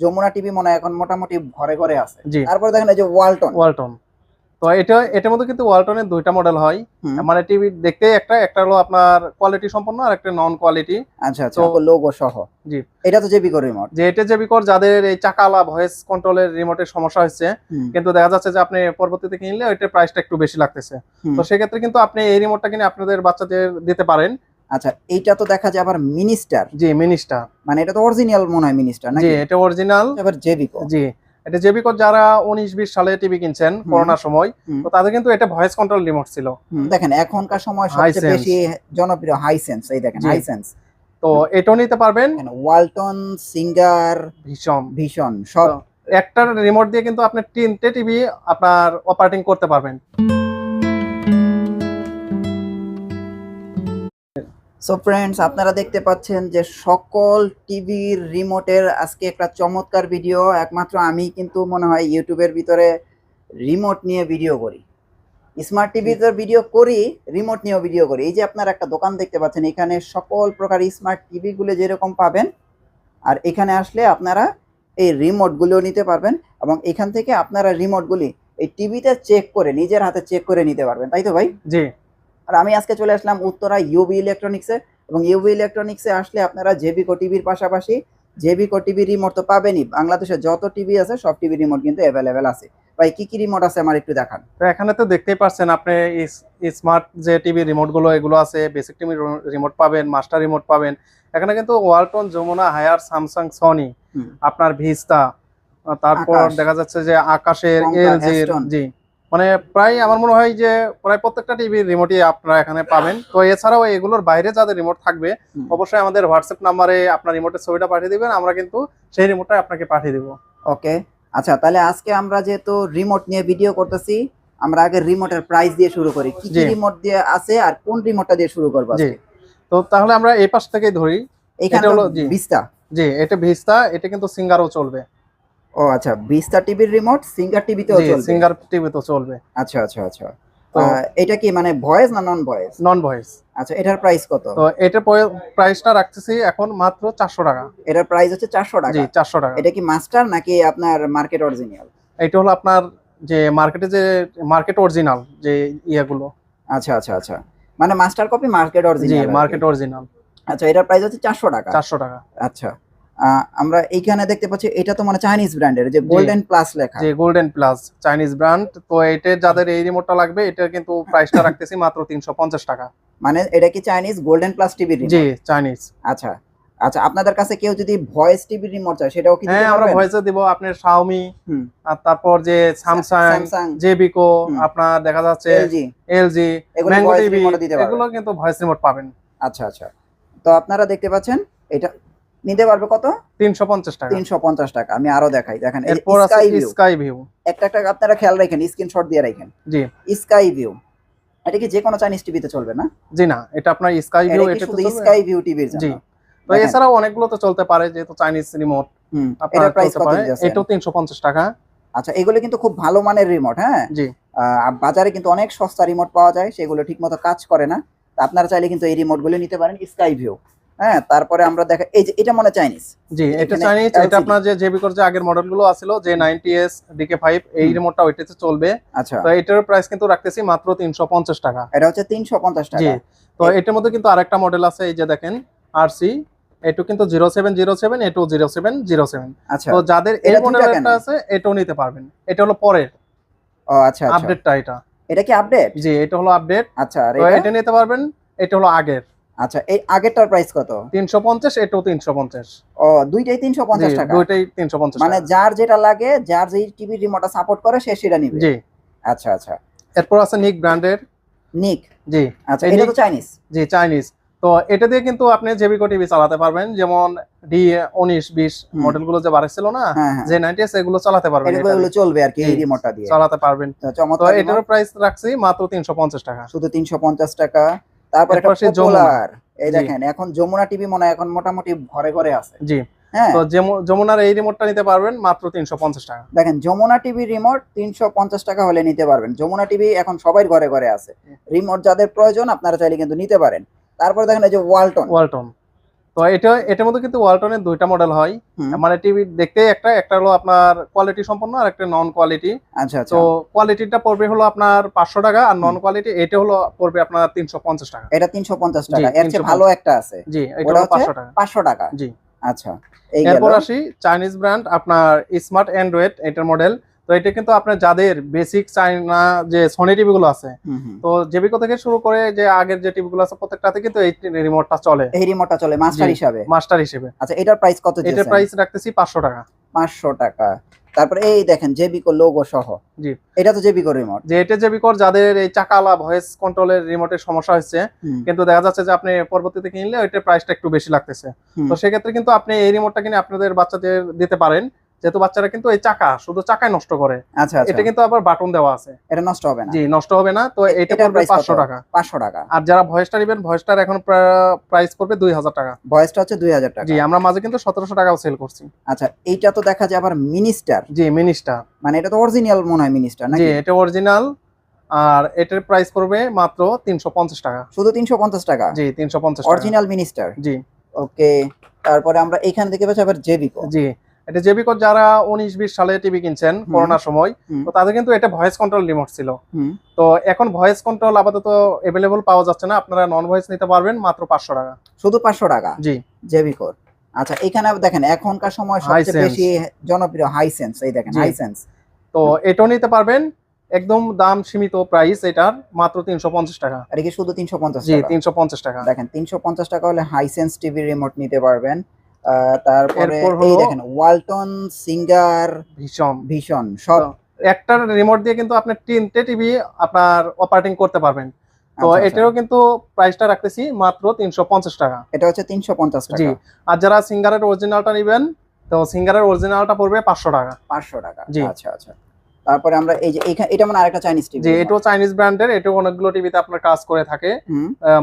Jamuna TV মনে হয় এখন মোটামুটি ঘরে ঘরে আছে। তারপরে দেখেন এই যে ওয়ালটন। ওয়ালটন। তো এটা এটার মধ্যে কিন্তু ওয়ালটনের দুইটা মডেল হয়। মানে টিভি দেখতে একটা একটা হলো আপনার কোয়ালিটি সম্পন্ন আর একটা নন কোয়ালিটি আচ্ছা আচ্ছা তো- লোগো সহ। জি। এটা তো জেবি করে রিমোট যে এটা যে বিকর যাদের এই চাকালা ভয়েস কন্ট্রোলের রিমোটের সমস্যা হচ্ছে কিন্তু দেখা যাচ্ছে যে আপনি পরবর্তীতে কিনলে ওইটার প্রাইসটা একটু বেশি লাগতেছে। তো সেক্ষেত্রে কিন্তু আপনি এই রিমোটটা কিনে আপনাদের বাচ্চাদের দিতে পারেন। আচ্ছা এইটা তো দেখা যায় আবার মিনিস্টার। জি মিনিস্টার। মানে এটা তো অরিজিনাল মনে হয় মিনিস্টার জি নাকি? এটা অরিজিনাল আবার জেবিকো জি এটা যে বিকর যারা উনিশ বিশ সালে টিভি কিনছেন করোনার সময় তো তাদের কিন্তু এটা ভয়েস কন্ট্রোল রিমোট ছিল। দেখেন এখনকার সময় সবচেয়ে বেশি জনপ্রিয় হাইসেন্স এই দেখেন। হাইসেন্স তো এটাও নিতে পারবেন। ওয়ালটন সিঙ্গার ভীষণ। ভীষণ সব। তো একটার রিমোট দিয়ে কিন্তু আপনি তিনটে টিভি আপনার অপারেটিং করতে পারবেন। সো ফ্রেন্ডস আপনারা দেখতে পাচ্ছেন যে সকল টিভির রিমোটের আজকে একটা চমৎকার ভিডিও একমাত্র আমি কিন্তু মনে হয় ইউটিউবের ভিতরে রিমোট নিয়ে ভিডিও করি। স্মার্ট টিভিতে ভিডিও করি রিমোট নিয়েও ভিডিও করি। এই যে আপনারা একটা দোকান দেখতে পাচ্ছেন, এখানে সকল প্রকার স্মার্ট টিভিগুলো যেরকম পাবেন, আর এখানে আসলে আপনারা এই রিমোটগুলো নিতে পারবেন এবং এখান থেকে আপনারা রিমোটগুলি এই টিভিতে চেক করে নিজের হাতে চেক করে নিতে পারবেন। তাই তো ভাই? জি। আর আমি আজকে চলে আসলাম উত্তরা ইউবি ইলেকট্রনিক্সে এবং ইউবি ইলেকট্রনিক্সে আসলে আপনারা জেবিকো টিভির পাশাপাশি জেবিকো টিভি রিমোট তো পাবেনই। বাংলাদেশে যত টিভি আছে সব টিভি রিমোট কিন্তু অ্যাভেলেবেল আছে। ভাই কি কি রিমোট আছে আমার একটু দেখান। তো এখানে তো দেখতেই পাচ্ছেন আপনি স্মার্ট যে টিভি রিমোটগুলো এগুলো আছে বেসিক টিভি রিমোট পাবেন মাস্টার রিমোট পাবেন। এখানে কিন্তু Walton Jamuna Haier Samsung Sony আপনার ভিস্তা তারপর দেখা যাচ্ছে যে আকাশের এলজি জি। মানে প্রায় আমার মনে হয় যে প্রায় প্রত্যেকটা টিভির রিমোটই আপনারা এখানে পাবেন। তো এছাড়াও এগুলোর বাইরে যাদের রিমোট থাকবে অবশ্যই আমাদের হোয়াটসঅ্যাপ নাম্বারে আপনার রিমোটের ছবিটা পাঠিয়ে দিবেন আমরা কিন্তু সেই রিমোটটা আপনাকে পাঠিয়ে দিব। ওকে। আচ্ছা তাহলে আজকে আমরা যেহেতু রিমোট নিয়ে ভিডিও করতেছি আমরা আগে রিমোটের প্রাইস দিয়ে শুরু করি। কি কি রিমোট দিয়ে আছে আর কোন রিমোটটা দিয়ে শুরু করব জি? তো তাহলে আমরা এই পাশ থেকেই ধরি। এখানে এটা হলো- জি। বিস্তা জি এটা ভিস্তা এটা কিন্তু সিঙ্গারও চলবে। ও আচ্ছা বিস্তা টিভির রিমোট সিঙ্গার টিভিতেও চলবে? সিঙ্গার টিভি তো চলবে। আচ্ছা আচ্ছা আচ্ছা। এটা কি মানে ভয়েস না নন ভয়েস নন ভয়েস আচ্ছা এটার প্রাইস কত? তো এটার প্রাইসটা রাখতেছি এখন মাত্র চারশো টাকা। এটার প্রাইস হচ্ছে চারশো টাকা। জি চারশো টাকা। এটা কি মাস্টার নাকি আপনার মার্কেট অরিজিনাল এটা হলো আপনার যে মার্কেটে যে মার্কেট অরিজিনাল যে ইয়েগুলো। আচ্ছা আচ্ছা আচ্ছা। মানে মাস্টার কপি মার্কেট অরিজিনাল জি মার্কেট অরিজিনাল আচ্ছা এটার প্রাইস হচ্ছে চারশো টাকা। চারশো টাকা। আচ্ছা। আমরা এইখানে দেখতে পাচ্ছি এটা তো মানে চাইনিজ ব্র্যান্ডের যে গোল্ডেন প্লাস লেখা। যে গোল্ডেন প্লাস চাইনিজ ব্র্যান্ড তো এটার যাদের এই রিমোটটা লাগবে এটা কিন্তু প্রাইসটা রাখতেছি মাত্র তিনশো পঞ্চাশ টাকা। মানে এটা কি চাইনিজ গোল্ডেন প্লাস টিভি জি চাইনিজ আচ্ছা আচ্ছা আপনাদের কাছে কেউ যদি ভয়েস টিভি রিমোট চায় সেটাও কি হ্যাঁ আমরা পারবেন? ভয়েসে দিব আপনার শাওমি হুম। আর তারপর যে স্যামসাং জেবিকো আপনার দেখা যাচ্ছে এলজি এলজি ম্যাঙ্গো টিভি। এগুলো কিন্তু ভয়েস রিমোট পাবেন। আচ্ছা আচ্ছা। তো আপনারা দেখতে পাচ্ছেন এটা নিতে পারবে কত? তিনশো পঞ্চাশ টাকা। তিনশো পঞ্চাশ টাকা। আমি আরও দেখাই। দেখেন এরপর আছে স্কাই ভিউ একটা একটা আপনারা খেয়াল রাখেন স্ক্রিনশট দিয়ে রাখেন। জি। স্কাই ভিউ এটা কি যে কোনো চাইনিজ টিভিতে চলবে না? জি না এটা আপনার স্কাই ভিউ এটা তো শুধু স্কাই ভিউ টিভির জি। জন্য? তো দেখেন। এছাড়াও অনেকগুলো তো চলতে পারে যেহেতু চাইনিজ রিমোট আপনার প্রাইস কত দিতেছেন? এটাও তিনশো পঞ্চাশ টাকা। আচ্ছা এগুলো কিন্তু খুব ভালো মানের রিমোট হ্যাঁ? জি। বাজারে কিন্তু অনেক সস্তা রিমোট পাওয়া যায় সেগুলো ঠিকমতো কাজ করে না। তো আপনারা চাইলে কিন্তু এই রিমোটগুলো নিতে পারেন স্কাই ভিউ হ্যাঁ তারপরে আমরা দেখা এই যে এটা মনে চাইনিজ জি এটা চাইনিজ এটা আপনার যে জেবিকর যে আগের মডেলগুলো আছিল যে নাইনটি এস ডিকে ফাইভ এই হুম। রিমোটটা ওইটাতে চলবে। আচ্ছা। তো এটার প্রাইস কিন্তু রাখতেছি মাত্র তিনশো পঞ্চাশ টাকা। এটা হচ্ছে তিনশো পঞ্চাশ জি টাকা তো এটার মধ্যে কিন্তু আরেকটা মডেল আছে এই যে দেখেন আরসি এটু কিন্তু zero seven zero seven A two zero seven zero seven আচ্ছা। তো যাদের এই মডেলটা আছে এটাও নিতে পারবেন। এটা হলো পরের। ও আচ্ছা আচ্ছা। আপডেটটা এটা। এটা কি আপডেট জি এটা হলো আপডেট আচ্ছা তো এটা নিতে পারবেন এটা হলো আগের। আচ্ছা এই আগেরটার প্রাইস কত? তিনশো পঞ্চাশ এটাও তিনশো পঞ্চাশ। ও দুইটাই তিনশো পঞ্চাশ টাকা? দুইটাই তিনশো পঞ্চাশ মানে যার যেটা লাগে যার যেই টিভি রিমোটটা সাপোর্ট করে সে সেটা নিবে? জি। আচ্ছা আচ্ছা। এরপর আছে নিক ব্র্যান্ডের নিক জি। আচ্ছা এটা তো চাইনিজ জি চাইনিজ তো এটা দিয়ে কিন্তু আপনি জেবিকো টিভি চালাতে পারবেন। যেমন ডি উনিশ বিশ হুম। মডেলগুলো যে বাড়াইছিল না হ্যাঁ হ্যাঁ। যে নাইনটি এগুলো চালাতে পারবেন এগুলো চলবে আর কি এই রিমোটটা দিয়ে। চালাতে পারবেন। তো এটার প্রাইস রাখছি মাত্র তিনশো পঞ্চাশ টাকা। শুধু তিনশো পঞ্চাশ টাকা। তারপর একটা যমুনা। পপুলার এই দেখেন এখন যমুনা টিভি মনে হয় এখন মোটামুটি ঘরে ঘরে আছে। জি। হ্যাঁ। তো যমুনার এই রিমোটটা নিতে পারবেন মাত্র তিনশো পঞ্চাশ টাকা। দেখেন যমুনা টিভি রিমোট তিনশো পঞ্চাশ টাকা হলে নিতে পারবেন। যমুনা টিভি এখন সবাই ঘরে ঘরে আছে। রিমোট যাদের প্রয়োজন আপনারা চাইলে কিন্তু নিতে পারেন। তারপরে দেখেন এই যে ওয়ালটন ওয়ালটন তো এটা এটার মধ্যে কিন্তু ওয়ালটনের দুইটা মডেল হয়। মানে টিভি দেখতে একটা একটা হলো আপনার কোয়ালিটি সম্পন্ন আর একটা নন কোয়ালিটি আচ্ছা আচ্ছা। তো কোয়ালিটিটা পড়বে হলো আপনার পাঁচশো টাকা আর নন কোয়ালিটি এটা হলো পড়বে আপনার তিনশো পঞ্চাশ টাকা। এটা তিনশো পঞ্চাশ টাকা। এর চেয়ে ভালো একটা আছে। জি এটা পাঁচশো টাকা। পাঁচশো টাকা। জি। আচ্ছা এরপর আসি চাইনিজ ব্র্যান্ড আপনার স্মার্ট অ্যান্ড্রয়েড এটার মডেল তো এটা কিন্তু আপনার যাদের বেসিক চাইনা যে সোনি টিভি গুলো আছে। তো জেবিকো থেকে শুরু করে যে আগের যে টিভি গুলো আছে প্রত্যেকটাতে কিন্তু এই রিমোটটা চলে। এই রিমোটটা চলে মাস্টার। হিসাবে? মাস্টার হিসেবে। আচ্ছা এটার প্রাইস কত এটার প্রাইস রাখতেছি পাঁচশো টাকা। পাঁচশো টাকা। তারপরে এই দেখেন জেবিকো লোগো সহ। জি। এটা তো জেবিকো রিমোট যে এটা জেবিকোর যাদের এই চাকালা ভয়েস কন্ট্রোলের রিমোটের সমস্যা হচ্ছে কিন্তু দেখা যাচ্ছে যে আপনি পরবর্তীতে কিনলে ওইটার প্রাইসটা একটু বেশি লাগতেছে। তো সেক্ষেত্রে কিন্তু আপনি এই রিমোটটা কিনে আপনাদের বাচ্চাদের দিতে পারেন। যেহেতু বাচ্চারা কিন্তু এই চাকা শুধু চাকায় নষ্ট করে। আচ্ছা আচ্ছা। এটা কিন্তু আবার বাটন দেওয়া আছে। এটা নষ্ট হবে না। জি নষ্ট হবে না তো এটা পড়বে price কত? পাঁচশো টাকা। পাঁচশো টাকা। আর যারা ভয়েসটা নেবেন ভয়েসটার এখন প্রাইস পড়বে দুই হাজার টাকা। বয়সটা হচ্ছে দুই হাজার টাকা। জি আমরা মাঝে কিন্তু সতেরোশো টাকাও সেল করছি। আচ্ছা এইটা তো দেখা যায় আবার মিনিস্টার জি মিনিস্টার মানে এটা তো অরিজিনাল মনে হয় মিনিস্টার নাকি? জি এটা অরিজিনাল আর এটার প্রাইস পড়বে মাত্র তিনশো পঞ্চাশ টাকা। শুধু তিনশো পঞ্চাশ টাকা? জি তিনশো পঞ্চাশ টাকা। অরিজিনাল মিনিস্টার জি। ওকে তারপরে আমরা এখান থেকে পাচ্ছি আবার জেবিকো জি। এটা জেবিকো যারা উনিশ বিশ সালে টিভি কিনছেন করোনার সময় তো তাদের কিন্তু এটা ভয়েস কন্ট্রোল রিমোট ছিল। তো এখন ভয়েস কন্ট্রোল আপাতত অ্যাভেলেবল পাওয়া যাচ্ছে না। আপনারা নন ভয়েস নিতে পারবেন মাত্র পাঁচশো টাকা। শুধু পাঁচশো টাকা? জি। জেবিকোর আচ্ছা এখানে দেখেন এখনকার সময় সবচেয়ে বেশি জনপ্রিয় হাইসেন্স এই দেখেন। হাইসেন্স তো এটাও নিতে পারবেন। একদম দাম সীমিত প্রাইস এটার মাত্র তিনশো পঞ্চাশ টাকা। এটা কি শুধু তিনশো পঞ্চাশ জি তিনশো পঞ্চাশ টাকা। দেখেন তিনশো পঞ্চাশ টাকা হলে হাইসেন্স টিভি রিমোট নিতে পারবেন। তারপরে এই দেখেন ওয়ালটন সিঙ্গার ভীষণ। ভীষণ সব একটার রিমোট দিয়ে কিন্তু আপনি তিনটে টিভি আপনার অপারেটিং করতে পারবেন। তো আচ্ছা, আচ্ছা। এটারও কিন্তু প্রাইসটা রাখতেছি মাত্র তিনশো পঞ্চাশ টাকা। এটা হচ্ছে তিনশো পঞ্চাশ টাকা। আর যারা সিঙ্গারের অরিজিনালটা নেবেন তো সিঙ্গারের অরিজিনালটা পড়বে পাঁচশো টাকা। পাঁচশো টাকা। জি। আচ্ছা আচ্ছা। তারপরে আমরা এই যে এটা মানে আরেকটা চাইনিজ টিভি এটাও চাইনিজ ব্র্যান্ডের এটাও অনেকগুলো টিভিতে আপনার কাজ করে থাকে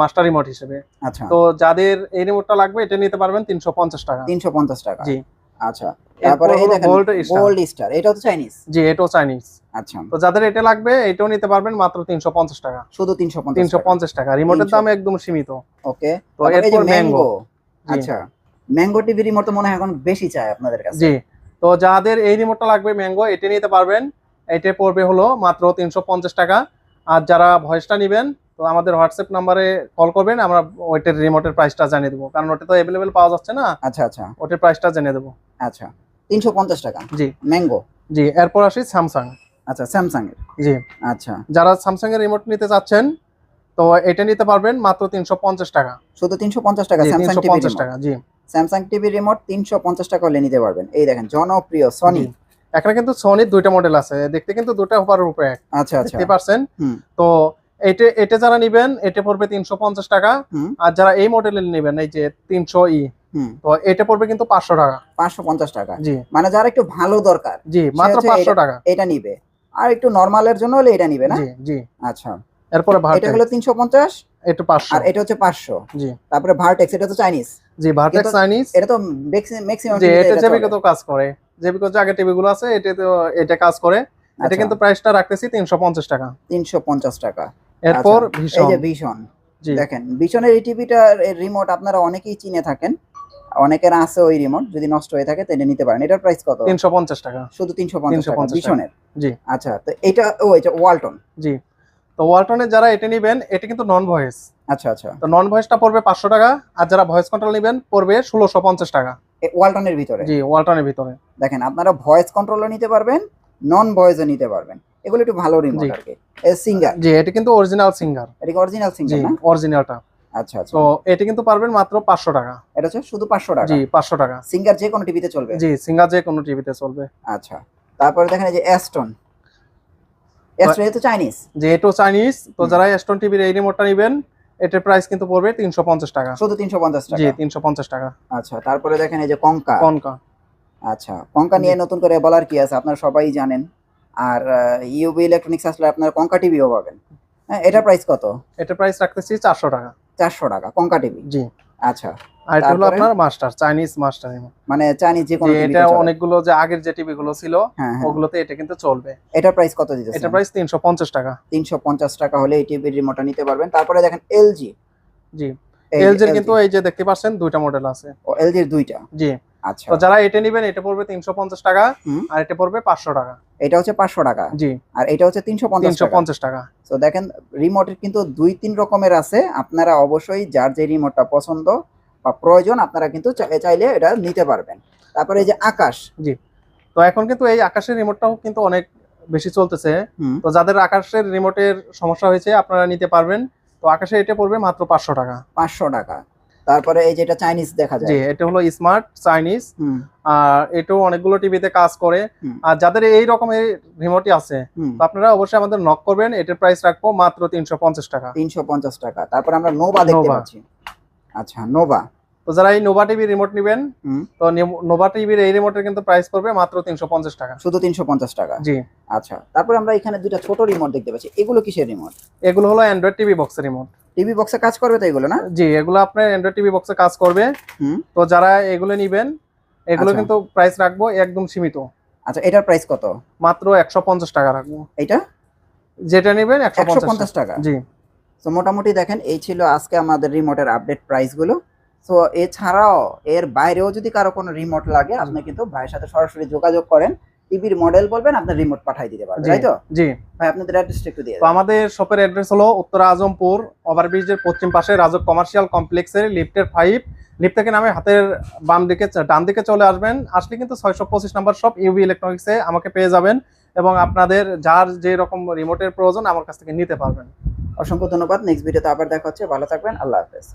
মাস্টার রিমোট হিসেবে। আচ্ছা। তো যাদের এই রিমোটটা লাগবে এটা নিতে পারবেন তিনশো পঞ্চাশ টাকা। তিনশো পঞ্চাশ টাকা। জি। আচ্ছা। তারপরে এই দেখেন গোল্ড স্টার এটা তো চাইনিজ জি এটাও চাইনিজ আচ্ছা। তো যাদের এটা লাগবে এটাও নিতে পারবেন মাত্র তিনশো পঞ্চাশ টাকা। শুধু তিনশো পঞ্চাশ তিনশো পঞ্চাশ টাকা। রিমোটের দাম একদম সীমিত। ওকে। তো এরপর ম্যাঙ্গো ম্যাঙ্গো আচ্ছা। ম্যাঙ্গো টিভি রিমোট তো মনে হয় এখন বেশি চাই আপনাদের কাছে। জি। তো যাদের এই রিমোটটা লাগবে ম্যাঙ্গো এটা নিতে পারবেন এটা পড়বে হলো মাত্র তিনশো পঞ্চাশ টাকা। আর যারা ভয়েসটা নেবেন তো আমাদের হোয়াটসঅ্যাপ নাম্বারে কল করবেন আমরা ওইটার রিমোটের প্রাইসটা জানিয়ে দেবো। কারণ ওটা তো অ্যাভেলেবেল পাওয়া যাচ্ছে না। আচ্ছা আচ্ছা। ওটার প্রাইসটা জেনে দেবো। আচ্ছা তিনশো পঞ্চাশ টাকা? জি। ম্যাঙ্গো জি এরপর আসি স্যামসাং আচ্ছা স্যামসাং এর জি। আচ্ছা। যারা স্যামসাং এর রিমোট নিতে চাচ্ছেন তো এটা নিতে পারবেন মাত্র তিনশো পঞ্চাশ টাকা। শুধু তিনশো পঞ্চাশ টাকা স্যামসাং টিভি পঞ্চাশ টাকা জি। স্যামসাং টিভি রিমোট তিনশো পঞ্চাশ টাকা হলে নিতে পারবেন। এই দেখেন জনপ্রিয় সনি। এখানে কিন্তু সোনির দুইটা মডেল আছে। দেখতে কিন্তু দুটা হোপার এক। আচ্ছা আচ্ছা। দেখতে পারছেন। তো এটা এটা যারা নিবেন এটা পড়বে তিনশো পঞ্চাশ টাকা। আর যারা এই মডেলের নেবেন এই যে তিনশো ই তো এটা পড়বে কিন্তু পাঁচশো টাকা। পাঁচশো পঞ্চাশ টাকা। জি। মানে যারা একটু ভালো দরকার। জি মাত্র পাঁচশো টাকা। এটা নিবে। আর একটু নর্মালের জন্য হলে এটা নিবে না? জি জি। আচ্ছা। এরপরে এটা হলো তিনশো পঞ্চাশ? এটা পাঁচশো। আর এটা হচ্ছে পাঁচশো। জি। তারপরে ভার্টেক্স এটা তো চাইনিজ জি ভার্টেক্স চাইনিজ এটা তো ম্যাক্সিমাম জি এটা তো কাজ করে। যে আগে টিভি গুলো আছে এটা তো এটা কাজ করে। আচ্ছা। এটা কিন্তু প্রাইসটা রাখতেছি তিনশো পঞ্চাশ টাকা। তিনশো পঞ্চাশ টাকা। এরপর আচ্ছা, এই যে জি। দেখেন ভীষণের এই টিভিটার রিমোট আপনারা অনেকেই চিনে থাকেন। অনেকের আছে ওই রিমোট যদি নষ্ট হয়ে থাকে তাহলে নিতে পারেন। এটার প্রাইস কত? তিনশো পঞ্চাশ টাকা। শুধু তিনশো পঞ্চাশ 350 টাকা। ভীষণের জি। আচ্ছা তো এটা ও এটা ওয়ালটন জি। তো ওয়ালটনের যারা এটা নিবেন এটা কিন্তু নন ভয়েস আচ্ছা আচ্ছা। তো নন ভয়েসটা পড়বে পাঁচশো টাকা আর যারা ভয়েস কন্ট্রোল নেবেন পড়বে ষোলোশো পঞ্চাশ টাকা। এ ওয়ালটনের ভিতরে। জি ওয়ালটনের ভিতরে। দেখেন আপনারা ভয়েস কন্ট্রোলও নিতে পারবেন নন ভয়েসও নিতে পারবেন। এগুলো একটু ভালো রিমোট আর কি। সিঙ্গার জি এটা কিন্তু অরিজিনাল সিঙ্গার এটা কি অরিজিনাল সিঙ্গার না? অরিজিনালটা আচ্ছা আচ্ছা। তো এটা কিন্তু পারবেন মাত্র পাঁচশো টাকা। এটা হচ্ছে শুধু পাঁচশো টাকা? জি পাঁচশো টাকা। সিঙ্গার যে কোনো টিভিতে চলবে? জি সিঙ্গার যে কোনো টিভিতে চলবে। আচ্ছা। তারপরে দেখেন এই যে অ্যাস্টন অ্যাস্টন এটা তো চাইনিজ যে এটাও চাইনিজ তো যারা এস্টন টিভির এই রিমোটটা নেবেন এটার প্রাইস কিন্তু পড়বে তিনশো পঞ্চাশ টাকা। শুধু 350 টাকা জি টাকা? তিনশো পঞ্চাশ টাকা। আচ্ছা তারপরে দেখেন এই যে কঙ্কা কঙ্কা আচ্ছা কঙ্কা নিয়ে নতুন করে বলার কি আছে? আপনারা সবাই জানেন। আর ইউবি ইলেকট্রনিক্স আসলে আপনারা কঙ্কা টিভিও পাবেন। হ্যাঁ এটা প্রাইস কত? এটা প্রাইস রাখতেছি চারশো টাকা। চারশো টাকা কঙ্কা টিভি জি। আচ্ছা আর এটা হলো আপনার মাস্টার চাইনিজ মাস্টার মানে চাইনিজ যে কোনো এটা অনেকগুলো যে আগের যে টিভি গুলো ছিল হ্যাঁ হ্যাঁ। ওগুলোতে এটা কিন্তু চলবে। এটার প্রাইস কত দিতেছে এটা প্রাইস তিনশো পঞ্চাশ টাকা। তিনশো পঞ্চাশ টাকা হলে এই টিভির রিমোটটা নিতে পারবেন। তারপরে দেখেন এলজি। জি। এলজির কিন্তু এই যে দেখতে পাচ্ছেন দুইটা মডেল আছে। এলজির দুইটা? জি। আচ্ছা। তো যারা এটা নেবেন এটা পড়বে তিনশো পঞ্চাশ টাকা আর এটা পড়বে পাঁচশো টাকা। এটা হচ্ছে পাঁচশো টাকা? জি। আর এটা হচ্ছে তিনশো পঞ্চাশ তিনশো টাকা পঞ্চাশ টাকা। তো দেখেন রিমোটের কিন্তু দুই তিন রকমের আছে। আপনারা অবশ্যই যার যে রিমোটটা পছন্দ বা প্রয়োজন আপনারা কিন্তু চাইলে চাইলে এটা নিতে পারবেন। তারপরে এই যে আকাশ। জি। তো এখন কিন্তু এই আকাশের রিমোটটাও কিন্তু অনেক বেশি চলতেছে। তো যাদের আকাশের রিমোটের সমস্যা হয়েছে আপনারা নিতে পারবেন। তো আকাশে এটা পড়বে মাত্র পাঁচশো টাকা। পাঁচশো টাকা। তারপরে এই যেটা চাইনিজ দেখা জি যায় এটা হলো স্মার্ট চাইনিজ আর এটাও অনেকগুলো টিভিতে কাজ করে। আর যাদের এই রকমের রিমোটই আছে তো আপনারা অবশ্যই আমাদের নক করবেন। এটার প্রাইস রাখব মাত্র তিনশো পঞ্চাশ টাকা। তিনশো পঞ্চাশ টাকা। তারপর আমরা নোভা দেখতে পাচ্ছি। আচ্ছা নোভা তো যারা এই নোভা টিভি রিমোট নেবেন তো নোভা টিভির এই রিমোটের কিন্তু প্রাইস পড়বে মাত্র তিনশো পঞ্চাশ টাকা। শুধু তিনশো পঞ্চাশ টাকা? জি। আচ্ছা তারপর আমরা এখানে দুইটা ছোট রিমোট দেখতে পাচ্ছি। এগুলো কিসের রিমোট এগুলো হলো অ্যান্ড্রয়েড টিভি বক্সের রিমোট টিভি বক্সে কাজ করবে তো এগুলো না? জি এগুলো আপনার অ্যান্ড্রয়েড টিভি বক্সে কাজ করবে। হুম। তো যারা এগুলো নিবেন এগুলো আচ্ছা। কিন্তু প্রাইস রাখব একদম সীমিত। আচ্ছা এটার প্রাইস কত? মাত্র একশো পঞ্চাশ টাকা রাখব। এটা যেটা নেবেন একশো একশো পঞ্চাশ পঞ্চাশ টাকা। জি। তো মোটামুটি দেখেন এই ছিল আজকে আমাদের রিমোটের আপডেট প্রাইসগুলো তো এছাড়াও এর বাইরেও যদি কারও কোনো রিমোট লাগে আপনি কিন্তু ভাইয়ের সাথে সরাসরি যোগাযোগ করেন। টিভির মডেল বলবেন আপনার রিমোট পাঠিয়ে দিতে পারবেন তাই তো? জি। ভাই আপনাদের অ্যাড্রেসটা একটু দিয়ে তো আমাদের শপের অ্যাড্রেস হলো উত্তর আজমপুর ওভারব্রিজের পশ্চিম পাশে রাজক কমার্শিয়াল কমপ্লেক্সের লিফটের ফাইভ লিফট থেকে নামে হাতের বাম দিকে ডান দিকে চলে আসবেন। আসলে কিন্তু ছয়শো পঁচিশ নাম্বার শপ ইউবি ইলেকট্রনিক্সে আমাকে পেয়ে যাবেন এবং আপনাদের যার যে রকম রিমোটের প্রয়োজন আমার কাছ থেকে নিতে পারবেন। অসংখ্য ধন্যবাদ। নেক্সট ভিডিওতে আবার দেখা হচ্ছে। ভালো থাকবেন। আল্লাহ হাফেজ।